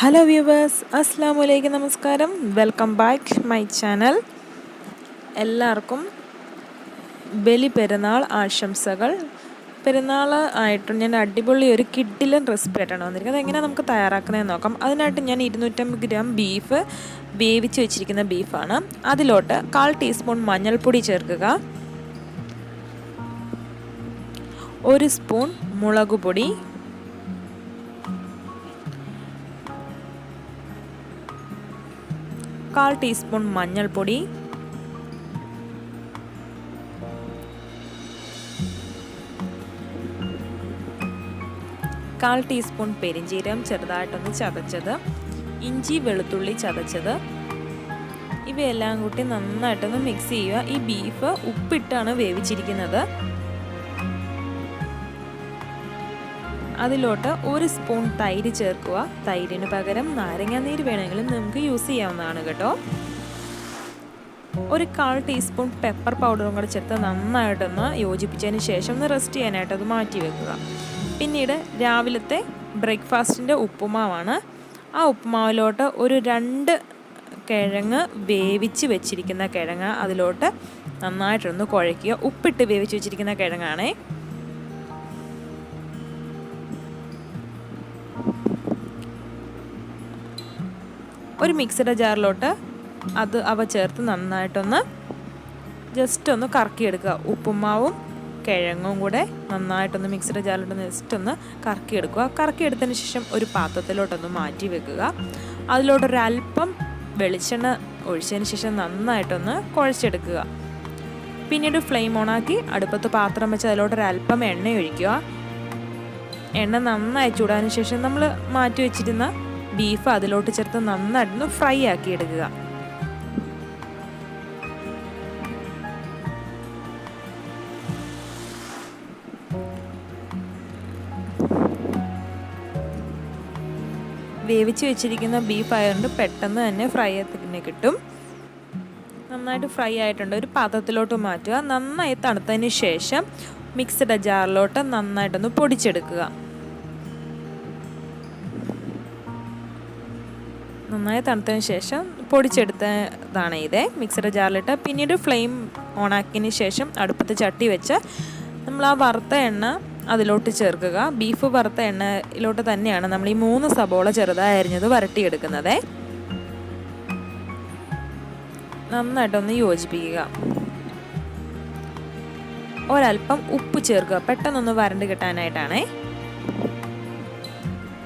Hello viewers അസ്സാം വലൈക്കും നമസ്കാരം വെൽക്കം ബാക്ക് മൈ ചാനൽ എല്ലാവർക്കും ബലി പെരുന്നാൾ ആശംസകൾ. പെരുന്നാൾ ആയിട്ടും ഞാൻ അടിപൊളി ഒരു കിഡിലൻ റെസിപ്പി ആയിട്ടാണ് വന്നിരിക്കുന്നത്. അതെങ്ങനെയാണ് നമുക്ക് തയ്യാറാക്കുന്നതെന്ന് നോക്കാം. അതിനായിട്ട് ഞാൻ ഇരുന്നൂറ്റമ്പത് ഗ്രാം ബീഫ് വേവിച്ച് വെച്ചിരിക്കുന്ന ബീഫാണ് അതിലോട്ട് കാൽ ടീസ്പൂൺ മഞ്ഞൾപ്പൊടി ചേർക്കുക. ഒരു സ്പൂൺ മുളക് പൊടി കാൽ ടീസ്പൂൺ മഞ്ഞൾപ്പൊടി. കാൽ ടീസ്പൂൺ പെരിഞ്ചീരകം ചെറുതായിട്ടൊന്ന് ചതച്ചത്. ഇഞ്ചി വെളുത്തുള്ളി ചതച്ചത്. ഇവയെല്ലാം കൂട്ടി നന്നായിട്ടൊന്ന് മിക്സ് ചെയ്യുക. ഈ ബീഫ് ഉപ്പിട്ടാണ് വേവിച്ചിരിക്കുന്നത്. അതിലോട്ട് ഒരു സ്പൂൺ തൈര് ചേർക്കുക. തൈരിന് പകരം നാരങ്ങാനീര് വേണമെങ്കിലും നമുക്ക് യൂസ് ചെയ്യാവുന്നതാണ് കേട്ടോ. ഒരു കാൽ ടീസ്പൂൺ പെപ്പർ പൗഡറും കൂടെ ചേർത്ത് നന്നായിട്ടൊന്ന് യോജിപ്പിച്ചതിന് ശേഷം ഒന്ന് റെസ്റ്റ് ചെയ്യാനായിട്ട് അത് മാറ്റി വെക്കുക. പിന്നീട് രാവിലത്തെ ബ്രേക്ക്ഫാസ്റ്റിന്റെ ഉപ്പുമാവാണ്. ആ ഉപ്പുമാവിലോട്ട് ഒരു രണ്ട് കിഴങ്ങ് വേവിച്ച് വെച്ചിരിക്കുന്ന കിഴങ്ങ് അതിലോട്ട് നന്നായിട്ടൊന്ന് കുഴയ്ക്കുക. ഉപ്പിട്ട് വേവിച്ച് വെച്ചിരിക്കുന്ന കിഴങ്ങാണേ. ഒരു മിക്സിയുടെ ജാറിലോട്ട് അത് അവ ചേർത്ത് നന്നായിട്ടൊന്ന് ജസ്റ്റ് ഒന്ന് കറക്കിയെടുക്കുക. ഉപ്പുമാവും കിഴങ്ങും കൂടെ നന്നായിട്ടൊന്ന് മിക്സിയുടെ ജാറിലോട്ട് ജസ്റ്റ് ഒന്ന് കറക്കിയെടുക്കുക. കറക്കിയെടുത്തതിന് ശേഷം ഒരു പാത്രത്തിലോട്ടൊന്ന് മാറ്റി വെക്കുക. അതിലോട്ടൊരല്പം വെളിച്ചെണ്ണ ഒഴിച്ചതിന് ശേഷം നന്നായിട്ടൊന്ന് കുഴച്ചെടുക്കുക. പിന്നീട് ഫ്ലെയിം ഓണാക്കി അടുപ്പത്ത് പാത്രം വെച്ച് അതിലോട്ടൊരല്പം എണ്ണ ഒഴിക്കുക. എണ്ണ നന്നായി ചൂടാതിന് ശേഷം നമ്മൾ മാറ്റി വെച്ചിരുന്ന ബീഫ് അതിലോട്ട് ചേർത്ത് നന്നായിട്ടൊന്ന് ഫ്രൈ ആക്കി എടുക്കുക. വേവിച്ച് വെച്ചിരിക്കുന്ന ബീഫ് ആയതുകൊണ്ട് പെട്ടെന്ന് തന്നെ ഫ്രൈ തന്നെ കിട്ടും. നന്നായിട്ട് ഫ്രൈ ആയിട്ടുണ്ട്. ഒരു പാത്രത്തിലോട്ട് മാറ്റുക. നന്നായി തണുത്തതിന് ശേഷം മിക്സഡ് ജാറിലോട്ട് നന്നായിട്ടൊന്ന് പൊടിച്ചെടുക്കുക. നന്നായി തണുത്തതിന് ശേഷം പൊടിച്ചെടുത്തതാണ് ഇത്. മിക്സഡ് ജാറിലിട്ട് പിന്നീട് ഫ്ലെയിം ഓണാക്കിയതിന് ശേഷം അടുപ്പത്ത് ചട്ടി വെച്ച് നമ്മൾ ആ വറുത്ത എണ്ണ അതിലോട്ട് ചേർക്കുക. ബീഫ് വറുത്ത എണ്ണയിലോട്ട് തന്നെയാണ് നമ്മൾ ഈ മൂന്ന് സബോള ചെറുതായി അരിഞ്ഞത് വരട്ടിയെടുക്കുന്നത്. നന്നായിട്ടൊന്ന് യോജിപ്പിക്കുക. ഒരല്പം ഉപ്പ് ചേർക്കുക. പെട്ടെന്നൊന്ന് വരണ്ട് കിട്ടാനായിട്ടാണേ.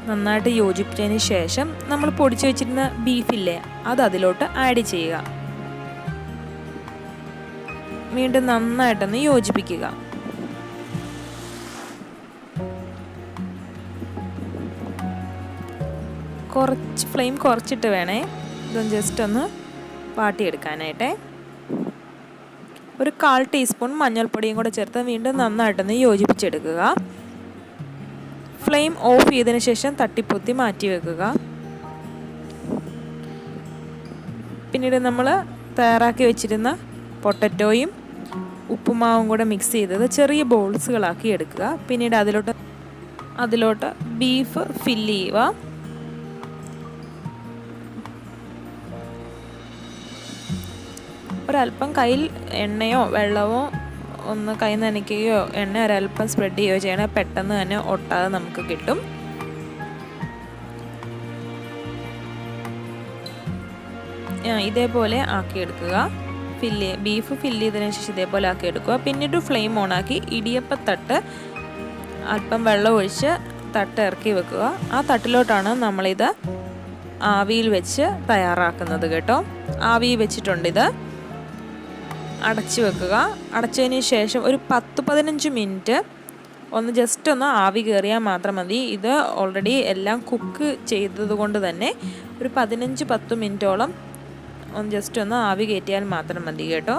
നന്നായിട്ട് യോജിപ്പിച്ചതിന് ശേഷം നമ്മൾ പൊടിച്ചു വെച്ചിരുന്ന ബീഫില്ലേ അത് അതിലോട്ട് ആഡ് ചെയ്യുക. വീണ്ടും നന്നായിട്ടൊന്ന് യോജിപ്പിക്കുക. കുറച്ച് ഫ്ലെയിം കുറച്ചിട്ട് വേണേ ഇതൊന്ന് ജസ്റ്റ് ഒന്ന് വാട്ടിയെടുക്കാനായിട്ടേ. ഒരു കാൽ ടീസ്പൂൺ മഞ്ഞൾപ്പൊടിയും കൂടെ ചേർത്ത് വീണ്ടും നന്നായിട്ടൊന്ന് യോജിപ്പിച്ചെടുക്കുക. ഫ്ലെയിം ഓഫ് ചെയ്തതിന് ശേഷം തട്ടിപ്പൊത്തി മാറ്റി വെക്കുക. പിന്നീട് നമ്മൾ തയ്യാറാക്കി വെച്ചിരുന്ന പൊട്ടറ്റോയും ഉപ്പുമാവും കൂടെ മിക്സ് ചെയ്തത് ചെറിയ ബോൾസുകളാക്കി എടുക്കുക. പിന്നീട് അതിലോട്ട് അതിലോട്ട് ബീഫ് ഫില്ല് ചെയ്യുക. ഒരല്പം കയ്യിൽ എണ്ണയോ വെള്ളമോ ഒന്ന് കൈ നനയ്ക്കുകയോ എണ്ണ ഒരല്പം സ്പ്രെഡ് ചെയ്യുകയോ ചെയ്യണേ പെട്ടെന്ന് തന്നെ ഒട്ടാതെ നമുക്ക് കിട്ടും. ഇതേപോലെ ആക്കിയെടുക്കുക. ഫില്ല് ബീഫ് ഫില്ല് ചെയ്തതിനു ശേഷം ഇതേപോലെ ആക്കിയെടുക്കുക. പിന്നീട് ഫ്ലെയിം ഓണാക്കി ഇടിയപ്പത്തട്ട് അല്പം വെള്ളം ഒഴിച്ച് തട്ട് ഇറക്കി വെക്കുക. ആ തട്ടിലോട്ടാണ് നമ്മളിത് ആവിയിൽ വെച്ച് തയ്യാറാക്കുന്നത് കേട്ടോ. ആവിയിൽ വെച്ചിട്ടുണ്ട് ഇത്. അടച്ചു വെക്കുക. അടച്ചതിന് ശേഷം ഒരു പത്ത് പതിനഞ്ച് മിനിറ്റ് ഒന്ന് ജസ്റ്റ് ഒന്ന് ആവി കയറിയാൽ മാത്രം മതി. ഇത് ഓൾറെഡി എല്ലാം കുക്ക് ചെയ്തത് കൊണ്ട് തന്നെ ഒരു പതിനഞ്ച് പത്ത് മിനിറ്റോളം ഒന്ന് ജസ്റ്റ് ഒന്ന് ആവി കയറ്റിയാൽ മാത്രം മതി കേട്ടോ.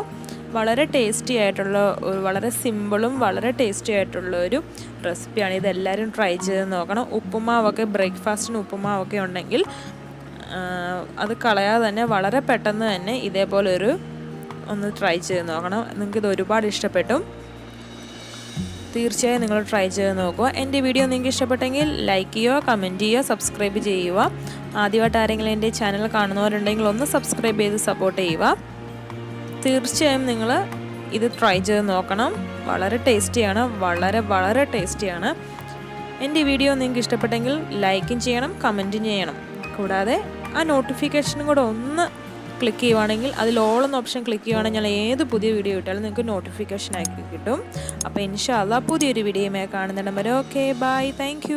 വളരെ ടേസ്റ്റി ആയിട്ടുള്ള ഒരു വളരെ സിമ്പിളും വളരെ ടേസ്റ്റി ആയിട്ടുള്ള ഒരു റെസിപ്പിയാണ് ഇതെല്ലാവരും ട്രൈ ചെയ്ത് നോക്കണം. ഉപ്പുമാവൊക്കെ ബ്രേക്ക്ഫാസ്റ്റിന് ഉപ്പുമാവൊക്കെ ഉണ്ടെങ്കിൽ അത് കളയാതെ തന്നെ വളരെ പെട്ടെന്ന് തന്നെ ഇതേപോലെ ഒരു ഒന്ന് ട്രൈ ചെയ്ത് നോക്കണം. നിങ്ങൾക്ക് ഇത് ഒരുപാട് ഇഷ്ടപ്പെട്ടു. തീർച്ചയായും നിങ്ങൾ ട്രൈ ചെയ്ത് നോക്കുക. എന്റെ വീഡിയോ നിങ്ങൾക്ക് ഇഷ്ടപ്പെട്ടെങ്കിൽ ലൈക്ക് ചെയ്യുക കമന്റ് ചെയ്യുക സബ്സ്ക്രൈബ് ചെയ്യുക. ആദ്യമായിട്ട് ആരെങ്കിലും എന്റെ ചാനൽ കാണുന്നവരുണ്ടെങ്കിൽ ഒന്ന് സബ്സ്ക്രൈബ് ചെയ്ത് സപ്പോർട്ട് ചെയ്യുക. തീർച്ചയായും നിങ്ങൾ ഇത് ട്രൈ ചെയ്ത് നോക്കണം. വളരെ ടേസ്റ്റിയാണ് വളരെ വളരെ ടേസ്റ്റിയാണ് എന്റെ വീഡിയോ നിങ്ങൾക്ക് ഇഷ്ടപ്പെട്ടെങ്കിൽ ലൈക്കും ചെയ്യണം കമന്റും ചെയ്യണം. കൂടാതെ ആ നോട്ടിഫിക്കേഷനും കൂടെ ഒന്ന് ക്ലിക്ക് ചെയ്യുവാണെങ്കിൽ അതിൽ ഓൾ എന്ന ഓപ്ഷൻ ക്ലിക്ക് ചെയ്യുവാണെങ്കിൽ ഏത് പുതിയ വീഡിയോ ഇട്ടാലും നിങ്ങൾക്ക് നോട്ടിഫിക്കേഷൻ ആക്കി കിട്ടും. അപ്പോൾ ഇൻഷാല്ല പുതിയൊരു വീഡിയോയുമായി കാണുന്നുണ്ട് വരെ ഓക്കെ ബൈ താങ്ക്